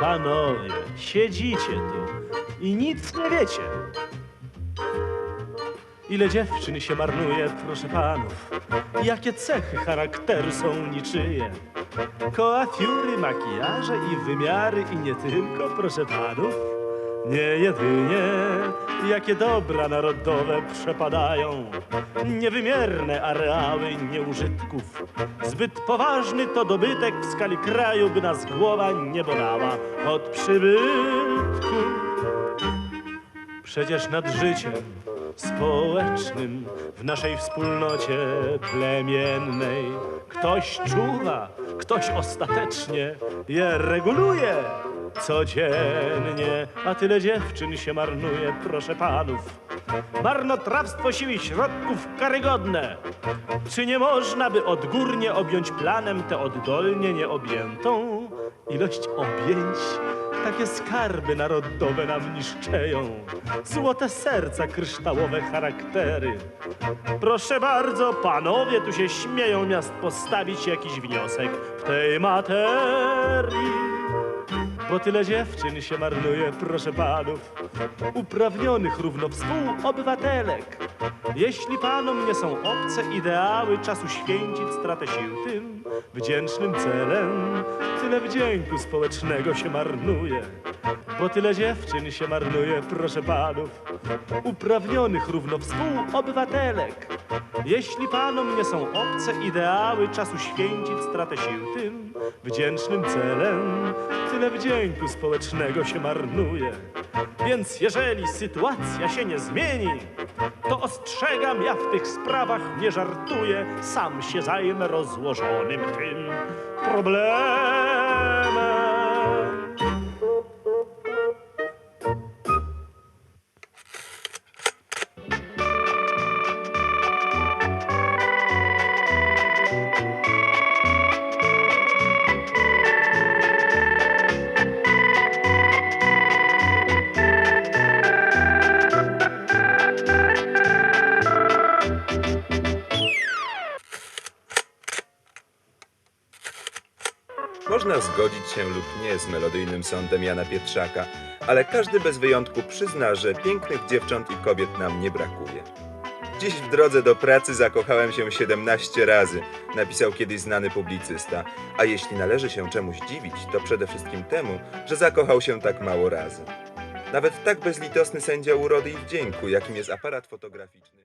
Panowie, siedzicie tu i nic nie wiecie. Ile dziewczyn się marnuje, proszę panów. Jakie cechy charakteru są niczyje. Koafiury, makijaże i wymiary i nie tylko, proszę panów. Nie jedynie, jakie dobra narodowe przepadają. Niewymierne areały nieużytków. Zbyt poważny to dobytek w skali kraju, by nas głowa nie bolała od przybytku. Przecież nad życiem społecznym w naszej wspólnocie plemiennej ktoś czuwa, ktoś ostatecznie je reguluje codziennie, a tyle dziewczyn się marnuje, proszę panów. Marnotrawstwo sił i środków karygodne. Czy nie można by odgórnie objąć planem tę oddolnie nieobjętą ilość objęć? Takie skarby narodowe nam niszczeją. Złote serca, kryształowe charaktery. Proszę bardzo, panowie tu się śmieją miast postawić jakiś wniosek w tej materii. Bo tyle dziewczyn się marnuje, proszę panów, uprawnionych równo współobywatelek. Jeśli panom nie są obce ideały, czas uświęcić stratę sił tym wdzięcznym celem. Tyle wdzięku społecznego się marnuje, bo tyle dziewczyn się marnuje, proszę panów, uprawnionych równo współobywatelek. Jeśli panom nie są obce ideały, czas uświęcić stratę sił tym wdzięcznym celem. Tyle wdzięku społecznego się marnuje. Więc jeżeli sytuacja się nie zmieni, to ostrzegam, ja w tych sprawach nie żartuję, sam się zajmę rozłożonym tym problemem. Można zgodzić się lub nie z melodyjnym sądem Jana Pietrzaka, ale każdy bez wyjątku przyzna, że pięknych dziewcząt i kobiet nam nie brakuje. Dziś w drodze do pracy zakochałem się 17 razy, napisał kiedyś znany publicysta. A jeśli należy się czemuś dziwić, to przede wszystkim temu, że zakochał się tak mało razy. Nawet tak bezlitosny sędzia urody i wdzięku, jakim jest aparat fotograficzny.